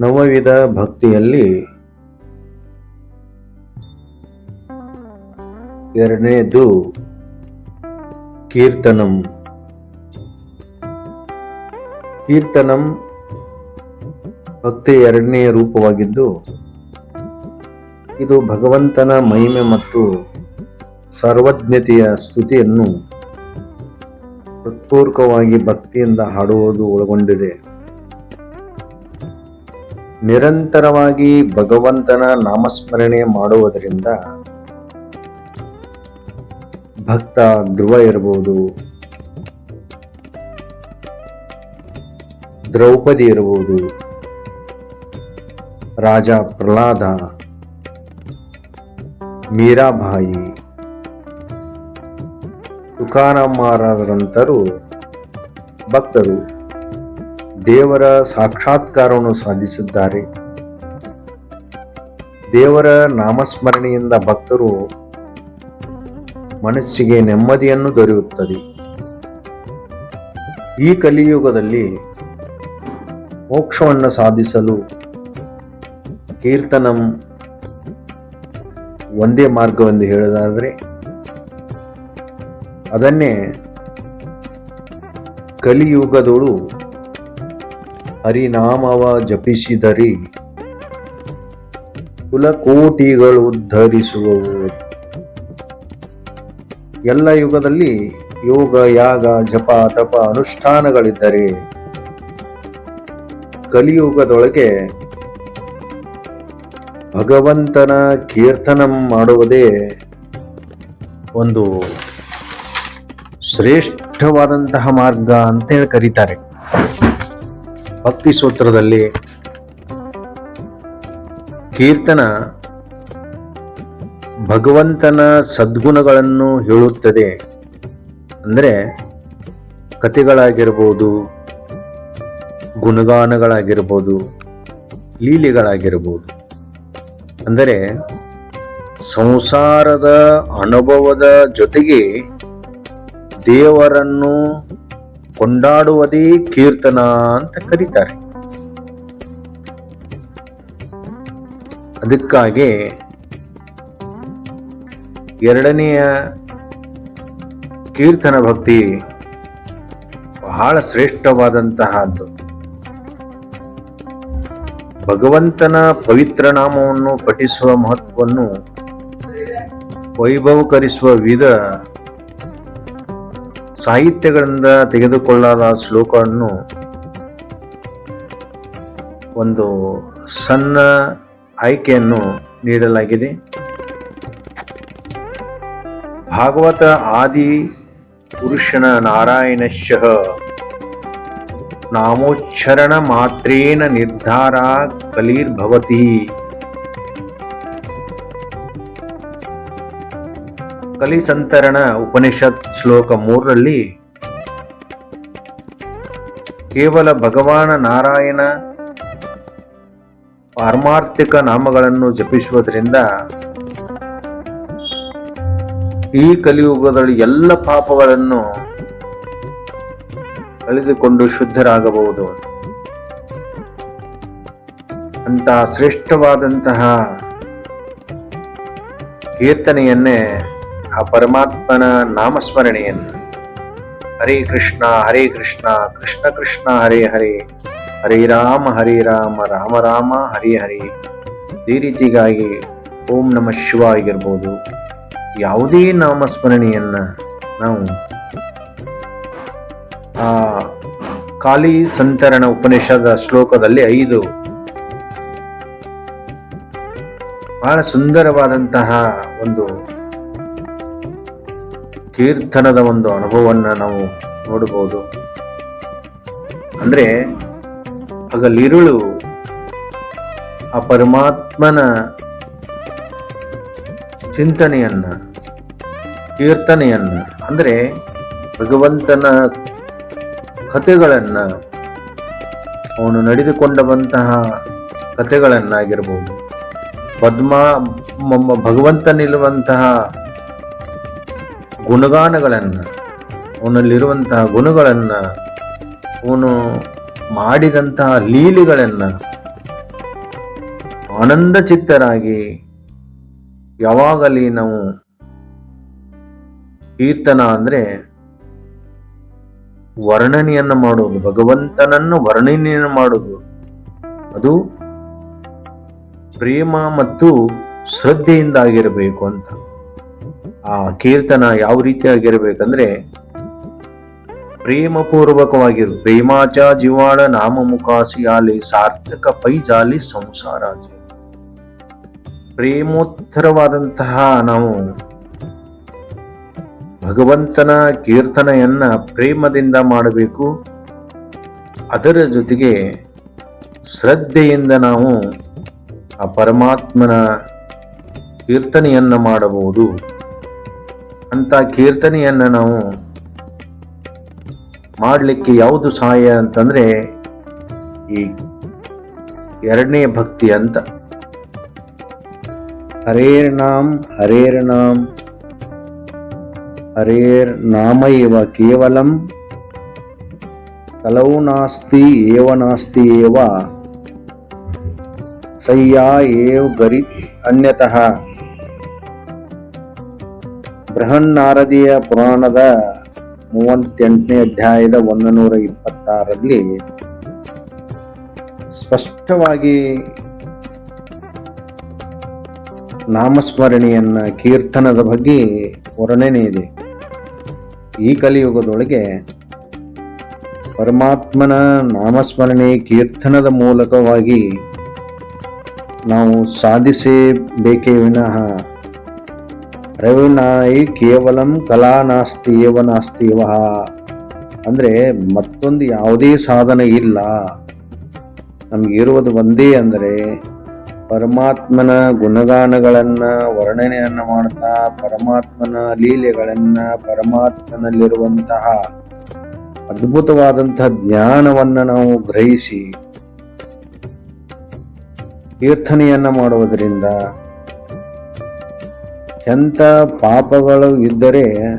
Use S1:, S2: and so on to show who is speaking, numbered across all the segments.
S1: ನವವಿಧ ಭಕ್ತಿಯಲ್ಲಿ ಎರಡನೇದು ಕೀರ್ತನಂ. ಕೀರ್ತನಂ ಭಕ್ತಿ ಎರಡನೆಯ ರೂಪವಾಗಿದ್ದು, ಇದು ಭಗವಂತನ ಮಹಿಮೆ ಮತ್ತು ಸರ್ವಜ್ಞತೆಯ ಸ್ತುತಿಯನ್ನು ಹೃತ್ಪೂರ್ವಕವಾಗಿ ಭಕ್ತಿಯಿಂದ ಹಾಡುವುದು ಒಳಗೊಂಡಿದೆ. ನಿರಂತರವಾಗಿ ಭಗವಂತನ ನಾಮಸ್ಮರಣೆ ಮಾಡುವುದರಿಂದ ಭಕ್ತ ಧ್ರುವ ಇರಬಹುದು ದ್ರೌಪದಿ ಇರಬಹುದು ರಾಜ ಪ್ರಹ್ಲಾದ, ಮೀರಾಬಾಯಿ ತುಕಾರಾಮ್ ಮಹಾರಾಜರಂತರು ಭಕ್ತರು. ದೇವರ ಸಾಕ್ಷಾತ್ಕಾರವನ್ನು ಸಾಧಿಸಿದ್ದಾರೆ. ದೇವರ ನಾಮಸ್ಮರಣೆಯಿಂದ ಭಕ್ತರು ಮನಸ್ಸಿಗೆ ನೆಮ್ಮದಿಯನ್ನು ದೊರೆಯುತ್ತದೆ. ಈ ಕಲಿಯುಗದಲ್ಲಿ ಮೋಕ್ಷವನ್ನು ಸಾಧಿಸಲು ಕೀರ್ತನಂ ಒಂದೇ ಮಾರ್ಗವೆಂದು ಹೇಳೋದಾದರೆ, ಅದನ್ನೇ ಕಲಿಯುಗದೊಳು ಹರಿನಾಮವ ಜಪಿಸಿದರಿ. ಕುಲಕೋಟಿಗಳು ಉದ್ಧರಿಸುವವು. ಎಲ್ಲ ಯುಗದಲ್ಲಿ ಯೋಗ, ಯಾಗ, ಜಪ, ತಪ ಅನುಷ್ಠಾನಗಳಿದ್ದರೆ ಕಲಿಯುಗದೊಳಗೆ ಭಗವಂತನ ಕೀರ್ತನಂ ಮಾಡುವುದೇ ಒಂದು ಶ್ರೇಷ್ಠವಾದಂತಹ ಮಾರ್ಗ ಅಂತೇಳಿ ಕರೀತಾರೆ. ಭಕ್ತಿ ಸೂತ್ರದಲ್ಲಿ ಕೀರ್ತನ ಭಗವಂತನ ಸದ್ಗುಣಗಳನ್ನು ಹೇಳುತ್ತದೆ. ಅಂದರೆ ಕಥೆಗಳಾಗಿರ್ಬೋದು, ಗುಣಗಾನಗಳಾಗಿರ್ಬೋದು, ಲೀಲೆಗಳಾಗಿರ್ಬೋದು. ಅಂದರೆ ಸಂಸಾರದ ಅನುಭವದ ಜೊತೆಗೆ ದೇವರನ್ನು ಕೊಂಡಾಡುವುದೇ ಕೀರ್ತನ ಅಂತ ಕರೀತಾರೆ. ಅದಕ್ಕಾಗಿ ಎರಡನೆಯ ಕೀರ್ತನ ಭಕ್ತಿ ಬಹಳ ಶ್ರೇಷ್ಠವಾದಂತಹದ್ದು. ಭಗವಂತನ ಪವಿತ್ರ ನಾಮವನ್ನು ಪಠಿಸುವ ಮಹತ್ವವನ್ನು ವೈಭವಕರಿಸುವ ವಿಧ ಸಾಹಿತ್ಯಗಳಿಂದ ತೆಗೆದುಕೊಳ್ಳಾದ ಶ್ಲೋಕವನ್ನು ಒಂದು ಸಣ್ಣ ಆಯ್ಕೆಯನ್ನು ನೀಡಲಾಗಿದೆ. ಭಾಗವತ ಆದಿ ಪುರುಷನ ನಾರಾಯಣಶಃ ನಾಮೋಚ್ಚರಣ ಮಾತ್ರೇನ ನಿರ್ಧಾರ ಕಲಿರ್ಭವತಿ. ಕಲಿಸಂತರಣ ಉಪನಿಷತ್ ಶ್ಲೋಕ ಮೂರರಲ್ಲಿ ಕೇವಲ ಭಗವಾನ ನಾರಾಯಣ ಪಾರಮಾರ್ಥಿಕ ನಾಮಗಳನ್ನು ಜಪಿಸುವುದರಿಂದ ಈ ಕಲಿಯುಗದಲ್ಲಿ ಎಲ್ಲ ಪಾಪಗಳನ್ನು ಕಳೆದುಕೊಂಡು ಶುದ್ಧರಾಗಬಹುದು. ಅಂತ ಶ್ರೇಷ್ಠವಾದಂತಹ ಕೀರ್ತನೆಯನ್ನೇ ಆ ಪರಮಾತ್ಮನ ನಾಮಸ್ಮರಣೆಯನ್ನು ಹರೇ ಕೃಷ್ಣ ಹರೇ ಕೃಷ್ಣ ಕೃಷ್ಣ ಕೃಷ್ಣ, ಹರೇ ಹರೇ ಹರೇ ರಾಮ ಹರೇ ರಾಮ ರಾಮ ರಾಮ, ಹರೇ ಹರೇ. ಈ ರೀತಿಗಾಗಿ ಓಂ ನಮ ಶಿವ ಆಗಿರ್ಬೋದು ಯಾವುದೇ ನಾಮಸ್ಮರಣೆಯನ್ನ ನಾವು ಆ ಕಾಲಿ ಸಂತರಣ ಉಪನಿಷದ ಶ್ಲೋಕದಲ್ಲಿ ಐದು ಬಹಳ ಸುಂದರವಾದಂತಹ ಒಂದು ಕೀರ್ತನದ ಒಂದು ಅನುಭವವನ್ನು ನಾವು ನೋಡಬಹುದು. ಅಂದರೆ ಹಗಲಿರುಳು ಆ ಪರಮಾತ್ಮನ ಚಿಂತನೆಯನ್ನ, ಕೀರ್ತನೆಯನ್ನ, ಅಂದರೆ ಭಗವಂತನ ಕಥೆಗಳನ್ನು, ಅವನು ನಡೆದುಕೊಂಡ ಬಂತಹ ಕಥೆಗಳನ್ನಾಗಿರ್ಬೋದು. ಪದ್ಮ ಭಗವಂತನಿಲ್ಲುವಂತಹ ಗುಣಗಾನಗಳನ್ನು, ಅವನಲ್ಲಿರುವಂತಹ ಗುಣಗಳನ್ನು, ಅವನು ಮಾಡಿದಂತಹ ಲೀಲೆಗಳನ್ನು ಆನಂದ ಚಿತ್ತರಾಗಿ ಯಾವಾಗಲಿ ನಾವು ಕೀರ್ತನ ಅಂದರೆ ವರ್ಣನೆಯನ್ನು ಮಾಡುವುದು ಭಗವಂತನನ್ನು ವರ್ಣನೆಯನ್ನು ಮಾಡುವುದು ಅದು ಪ್ರೇಮ ಮತ್ತು ಶ್ರದ್ಧೆಯಿಂದ ಆಗಿರಬೇಕು ಅಂತ. ಆ ಕೀರ್ತನ ಯಾವ ರೀತಿಯಾಗಿರ್ಬೇಕಂದ್ರೆ ಪ್ರೇಮಪೂರ್ವಕವಾಗಿರು ಪ್ರೇಮಾಚ ಜೀವಾಳ ನಾಮ ಮುಖಾಸಿಯಾಲಿ ಸಾರ್ಥಕ ಪೈಜಾಲಿ ಸಂಸಾರ ಪ್ರೇಮೋತ್ತರವಾದಂತಹ ನಾವು ಭಗವಂತನ ಕೀರ್ತನೆಯನ್ನ ಪ್ರೇಮದಿಂದ ಮಾಡಬೇಕು. ಅದರ ಜೊತೆಗೆ ಶ್ರದ್ಧೆಯಿಂದ ನಾವು ಆ ಪರಮಾತ್ಮನ ಕೀರ್ತನೆಯನ್ನ ಮಾಡಬಹುದು. ಅಂತ ಕೀರ್ತನೆಯನ್ನು ನಾವು ಮಾಡಲಿಕ್ಕೆ ಯಾವುದು ಸಹಾಯ ಅಂತಂದರೆ ಈ ಎರಡನೇ ಭಕ್ತಿ ಅಂತ. ಹರೇರ್ ನಾಮ್ ಹರೇರ್ ನಾಮ್. ಹರೇರ್ ನಾಮ ಇವ ಕೇವಲಂ. ಕಲವು ನಾಸ್ತಿ, ಏವ ನಾಸ್ತಿ, ಏವ. ಸಯ್ಯಾ ಏವ್ ಗರಿ, ಅನ್ಯತಃ. ಬೃಹನ್ನಾರದಿಯ ಪುರಾಣದ ಮೂವತ್ತೆಂಟನೇ ಅಧ್ಯಾಯದ ಒಂದು ನೂರ ಇಪ್ಪತ್ತಾರಲ್ಲಿ ಸ್ಪಷ್ಟವಾಗಿ ನಾಮಸ್ಮರಣೆಯನ್ನ ಕೀರ್ತನದ ಬಗ್ಗೆ ವರ್ಣನೆ ಇದೆ. ಈ ಕಲಿಯುಗದೊಳಗೆ ಪರಮಾತ್ಮನ ನಾಮಸ್ಮರಣೆ ಕೀರ್ತನದ ಮೂಲಕವಾಗಿ ನಾವು ಸಾಧಿಸಬೇಕೇ ವಿನಃ ರವಿನಾಯಿ ಕೇವಲಂ ಕಲಾ ನಾಸ್ತಿ ಏವ ನಾಸ್ತಿ ವಹ ಅಂದರೆ ಮತ್ತೊಂದು ಯಾವುದೇ ಸಾಧನೆ ಇಲ್ಲ. ನಮಗಿರುವುದು ಒಂದೇ ಅಂದರೆ ಪರಮಾತ್ಮನ ಗುಣಗಾನಗಳನ್ನು ವರ್ಣನೆಯನ್ನು ಮಾಡ್ತಾ ಪರಮಾತ್ಮನ ಲೀಲೆಗಳನ್ನು ಪರಮಾತ್ಮನಲ್ಲಿರುವಂತಹ ಅದ್ಭುತವಾದಂತಹ ಜ್ಞಾನವನ್ನು ನಾವು ಗ್ರಹಿಸಿ ಕೀರ್ತನೆಯನ್ನು ಮಾಡುವುದರಿಂದ ಎಂಥ ಪಾಪಗಳು ಇದ್ದರೆ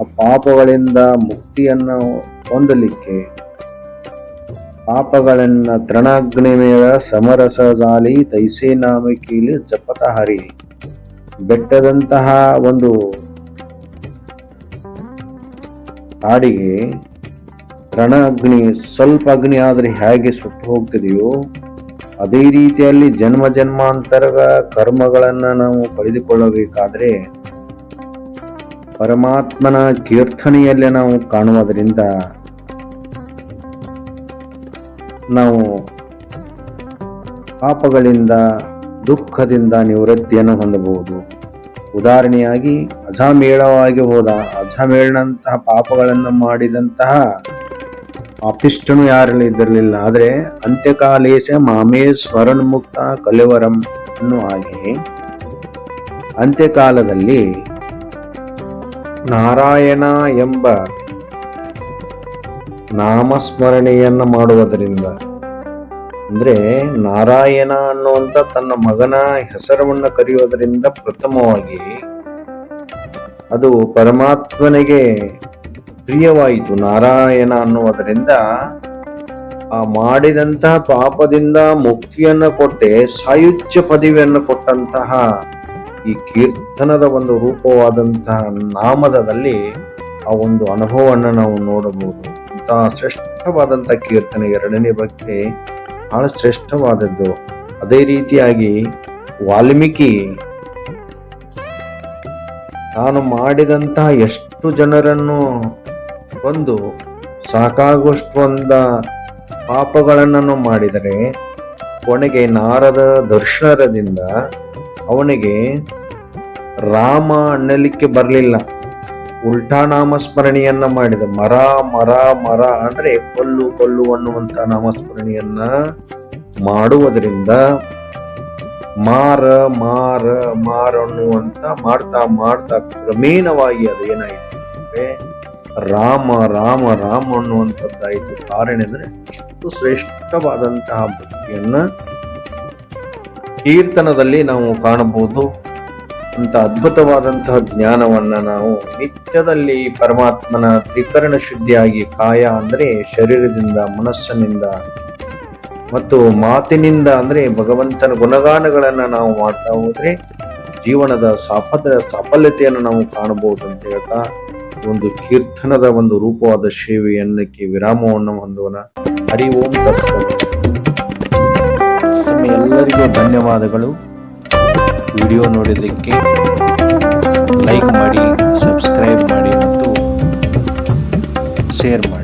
S1: ಆ ಪಾಪಗಳಿಂದ ಮುಕ್ತಿಯನ್ನು ಹೊಂದಲಿಕ್ಕೆ. ಪಾಪಗಳನ್ನ ತೃಣಾಗ್ನಿ ಮೇಳ ಸಮರಸ ಜಾಲಿ ತೈಸೆ ನಾಮಕೀಲಿ ಜಪತ ಹರಿ. ಬೆಟ್ಟದಂತಹ ಒಂದು ಹಾಡಿಗೆ ತೃಣ ಅಗ್ನಿ ಸ್ವಲ್ಪ ಅಗ್ನಿ ಆದರೆ ಹೇಗೆ ಸುಟ್ಟು ಹೋಗ್ತಿದೆಯೋ ಅದೇ ರೀತಿಯಲ್ಲಿ ಜನ್ಮ ಜನ್ಮಾಂತರದ ಕರ್ಮಗಳನ್ನು ನಾವು ಪಡೆದುಕೊಳ್ಳಬೇಕಾದರೆ ಪರಮಾತ್ಮನ ಕೀರ್ತನೆಯಲ್ಲೇ ನಾವು ಕಾಣುವುದರಿಂದ ನಾವು ಪಾಪಗಳಿಂದ, ದುಃಖದಿಂದ ನಿವೃತ್ತಿಯನ್ನು ಹೊಂದಬಹುದು. ಉದಾಹರಣೆಯಾಗಿ ಅಜಾಮೇಳವಾಗಿ ಹೋದ, ಅಜಾಮೇಳನಂತಹ ಪಾಪಗಳನ್ನು ಮಾಡಿದಂತಹ ಪಾಪಿಷ್ಟನು ಯಾರಲ್ಲಿ ಇದ್ದಿರಲಿಲ್ಲ. ಆದರೆ ಅಂತ್ಯಕಾಲೇಶ ಮಾಮೇ ಸ್ಮರಣ ಮುಕ್ತ ಕಲಿವರಂ ಅನ್ನೋ ಹಾಗೆ ಅಂತ್ಯಕಾಲದಲ್ಲಿ ನಾರಾಯಣ ಎಂಬ ನಾಮಸ್ಮರಣೆಯನ್ನು ಮಾಡುವುದರಿಂದ, ಅಂದ್ರೆ ನಾರಾಯಣ ಅನ್ನುವಂಥ ತನ್ನ ಮಗನ ಹೆಸರವನ್ನು ಕರೆಯುವುದರಿಂದ ಪ್ರಥಮವಾಗಿ ಅದು ಪರಮಾತ್ಮನಿಗೆ ಪ್ರಿಯವಾಯಿತು ನಾರಾಯಣ ಅನ್ನುವುದರಿಂದ ಆ ಮಾಡಿದಂತಹ ಪಾಪದಿಂದ ಮುಕ್ತಿಯನ್ನು ಕೊಟ್ಟೆ, ಸಾಯುಜ್ಯ ಪದವಿಯನ್ನು ಕೊಟ್ಟಂತಹ ಈ ಕೀರ್ತನದ ಒಂದು ರೂಪವಾದಂತಹ ನಾಮದದಲ್ಲಿ ಆ ಒಂದು ಅನುಭವವನ್ನು ನಾವು ನೋಡಬಹುದು. ಅಂತಹ ಶ್ರೇಷ್ಠವಾದಂತಹ ಕೀರ್ತನೆ ಎರಡನೇ ಭಕ್ತಿ ಬಹಳ ಶ್ರೇಷ್ಠವಾದದ್ದು. ಅದೇ ರೀತಿಯಾಗಿ ವಾಲ್ಮೀಕಿ ತಾನು ಮಾಡಿದಂತಹ ಎಷ್ಟು ಜನರನ್ನು ಒಂದು ಸಾಕಾಗುವಷ್ಟು ಒಂದ ಪಾಪಗಳನ್ನು ಮಾಡಿದರೆ ಕೊನೆಗೆ ನಾರದ ದರ್ಶನದಿಂದ ಅವನಿಗೆ ರಾಮ ಅನ್ನಲಿಕ್ಕೆ ಬರಲಿಲ್ಲ. ಉಲ್ಟಾ ನಾಮಸ್ಮರಣೆಯನ್ನ ಮಾಡಿದ. ಮರ ಮರ ಮರ ಅಂದ್ರೆ ಕೊಲ್ಲು ಕೊಲ್ಲು ಅನ್ನುವಂತ ನಾಮಸ್ಮರಣೆಯನ್ನ ಮಾಡುವುದರಿಂದ ಮಾರ ಮಾರ ಮಾರ ಅನ್ನುವಂತ ಮಾಡ್ತಾ ಮಾಡ್ತಾ ಕ್ರಮೇಣವಾಗಿ ಅದೇನಾಯ್ತು ಅಂದ್ರೆ ರಾಮ ರಾಮ ರಾಮ ಅನ್ನುವಂಥದ್ದಾಯಿತು ಕಾರಣ ಎಂದರೆ ಅಷ್ಟು ಶ್ರೇಷ್ಠವಾದಂತಹ ಭಕ್ತಿಯನ್ನ ಕೀರ್ತನದಲ್ಲಿ ನಾವು ಕಾಣಬಹುದು. ಅಂತ ಅದ್ಭುತವಾದಂತಹ ಜ್ಞಾನವನ್ನ ನಾವು ನಿತ್ಯದಲ್ಲಿ ಪರಮಾತ್ಮನ ತ್ರಿಕರಣ ಶುದ್ಧಿಯಾಗಿ ಕಾಯ ಅಂದ್ರೆ ಶರೀರದಿಂದ, ಮನಸ್ಸಿನಿಂದ ಮತ್ತು ಮಾತಿನಿಂದ ಅಂದರೆ ಭಗವಂತನ ಗುಣಗಾನಗಳನ್ನು ನಾವು ಮಾಡ್ತಾ ಹೋದರೆ ಜೀವನದ ಸಾಫ ಸಾಫಲ್ಯತೆಯನ್ನು ನಾವು ಕಾಣಬಹುದು ಅಂತ ಹೇಳ್ತಾ ಒಂದು ಕೀರ್ತನದ ಒಂದು ರೂಪವಾದ ಸೇವೆಯನ್ನಕ್ಕೆ ವಿರಾಮವನ್ನು ಹೊಂದುವನ. ಹರಿ ಓಂ ಎಲ್ಲರಿಗೂ ಧನ್ಯವಾದಗಳು. ವಿಡಿಯೋ ನೋಡಿದ್ದಕ್ಕೆ ಲೈಕ್ ಮಾಡಿ, ಸಬ್ಸ್ಕ್ರೈಬ್ ಮಾಡಿ ಮತ್ತು ಶೇರ್ ಮಾಡಿ.